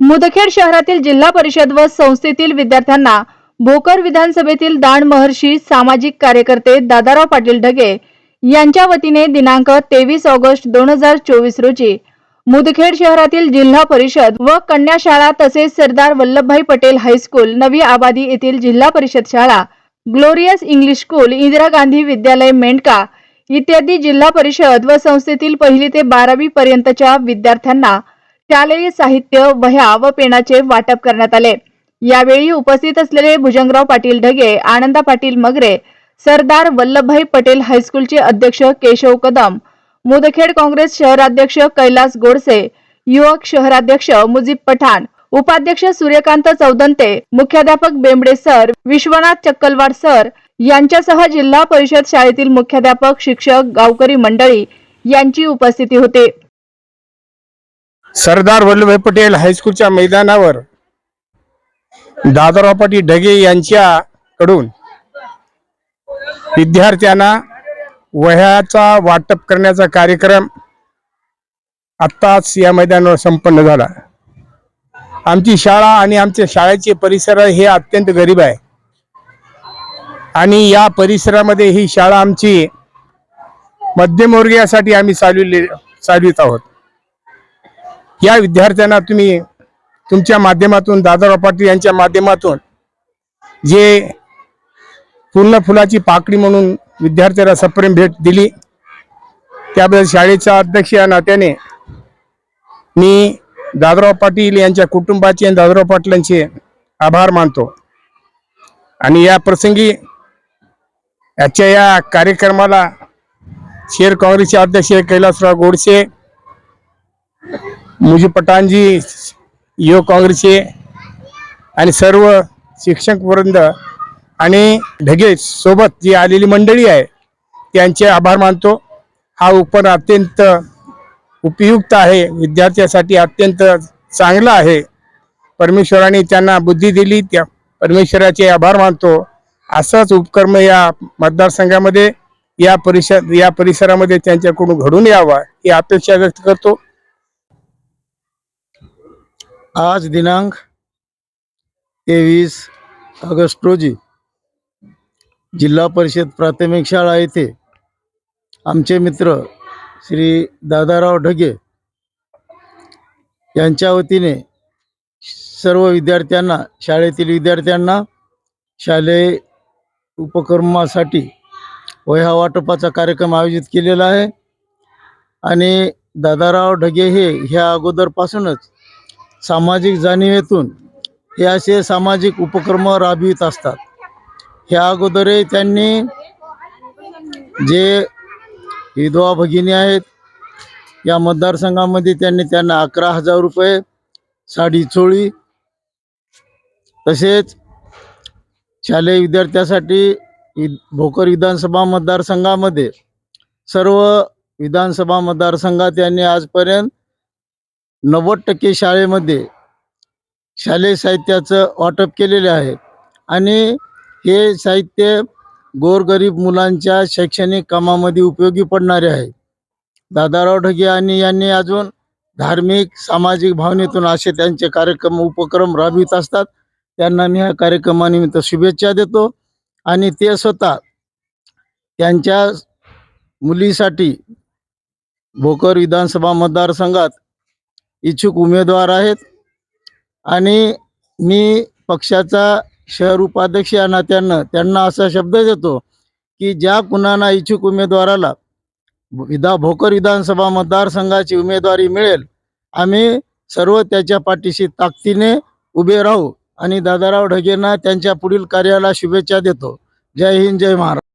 मुदखेड शहरातील जिल्हा परिषद व संस्थेतील विद्यार्थ्यांना भोकर विधानसभेतील दान महर्षी सामाजिक कार्यकर्ते दादाराव पाटील ढगे यांच्या वतीने दिनांक तेवीस ऑगस्ट दोन हजार चोवीस रोजी मुदखेड शहरातील जिल्हा परिषद व कन्या शाळा तसेच सरदार वल्लभभाई पटेल हायस्कूल नवी आबादी येथील जिल्हा परिषद शाळा glorious English school Indira Gandhi विद्यालय मेंढका इत्यादी जिल्हा परिषद व संस्थेतील पहिली ते बारावी पर्यंतच्या विद्यार्थ्यांना शालेय साहित्य वह्या व पेनाचे वाटप करण्यात आले. यावेळी उपस्थित असलेले भुजंगराव पाटील ढगे आनंदा पाटील मगरे सरदार वल्लभभाई पटेल हायस्कूलचे अध्यक्ष केशव कदम मुदखेड काँग्रेस शहराध्यक्ष कैलास गोडसे युवक शहराध्यक्ष मुजीब पठाण उपाध्यक्ष सूर्यकांत चौदंते मुख्याध्यापक बेंबडे सर विश्वनाथ चक्कलवाड सर यांच्यासह जिल्हा परिषद शाळेतील मुख्याध्यापक शिक्षक गावकरी मंडळी यांची उपस्थिती होती. सरदार वल्लभभाई पटेल हायस्कूलच्या मैदानावर दादाराव पाटील ढगे यांच्याकडून विद्यार्थ्यांना वह्याचा वाटप करण्याचा कार्यक्रम आत्ताच या मैदानावर संपन्न झाला. आमची शाळा आणि आमच्या शाळेचे परिसर हे अत्यंत गरीब आहे. आणि या परिसरामध्ये ही शाळा आमची मध्यमवर्गीयासाठी आम्ही चालविले चालवित आहोत. या विद्यार्थ्यांना तुम्ही तुमच्या माध्यमातून दादाराव पाटील यांच्या माध्यमातून जे पूर्ण फुलाची पाकडी म्हणून विद्यार्थ्याला सप्रेम भेट दिली. त्याबद्दल शाळेचा अध्यक्ष या नात्याने मी दादराव पाटील यांच्या कुटुंबाचे आणि दादराव पाटलांचे आभार मानतो. आणि या प्रसंगी याच्या या कार्यक्रमाला शेर काँग्रेसचे अध्यक्ष कैलासराव गोडसे मुजी पठाणजी युवक काँग्रेसचे आणि सर्व शिक्षक वृंद आणि ढगे सोबत जी आलेली मंडळी आहे त्यांचे आभार मानतो. हा उपक्रम अत्यंत उपयुक्त आहे विद्यार्थ्यासाठी अत्यंत चांगला आहे. परमेश्वराने त्यांना बुद्धी दिली त्या परमेश्वराचे आभार मानतो. असाच उपक्रम या मतदारसंघामध्ये या परिषद या परिसरामध्ये त्यांच्याकडून घडून यावा ही अपेक्षा व्यक्त करतो. आज दिनांक तेवीस ऑगस्ट रोजी जिल्हा परिषद प्राथमिक शाळा येथे आमचे मित्र श्री दादाराव ढगे यांच्या वतीने सर्व विद्यार्थ्यांना शाळेतील विद्यार्थ्यांना शालेय उपक्रमासाठी वह्या वाटपाचा कार्यक्रम आयोजित केलेला आहे. आणि दादाराव ढगे हे ह्या अगोदरपासूनच सामाजिक जाणीवेतून हे असे सामाजिक उपक्रम राबवित असतात. ह्या अगोदरही त्यांनी जे विधवा भगिनी आहेत या मतदारसंघामध्ये त्यांनी त्यांना अकरा हजार रुपये साडी चोळी तसेच शालेय विद्यार्थ्यासाठी वि भोकर विधानसभा मतदारसंघामध्ये सर्व विधानसभा मतदारसंघात यांनी आजपर्यंत नव्वद टक्के शाळेमध्ये शालेय साहित्याचं वाटप केलेले आहे. आणि हे साहित्य गोरगरीब मुलांच्या शैक्षणिक कामामध्ये उपयोगी पडणारे आहे. दादाराव ढगे आणि यांनी अजून धार्मिक सामाजिक भावनेतून असे त्यांचे कार्यक्रम उपक्रम राबवित असतात. त्यांना मी ह्या कार्यक्रमानिमित्त शुभेच्छा देतो. आणि ते स्वतः त्यांच्या मुलीसाठी भोकर विधानसभा मतदारसंघात इच्छुक उमेदवार आहेत. आणि मी पक्षाचा शहर उपाध्यक्ष या नात्यानं त्यांना असा शब्द देतो की ज्या कुणाला इच्छुक उमेदवाराला विधा भोकर विधानसभा मतदारसंघाची उमेदवारी मिळेल आम्ही सर्व त्याच्या पाठीशी ताकदीने उभे राहू आणि दादाराव ढगेंना त्यांच्या पुढील कार्याला शुभेच्छा देतो. जय हिंद जय महाराष्ट्र.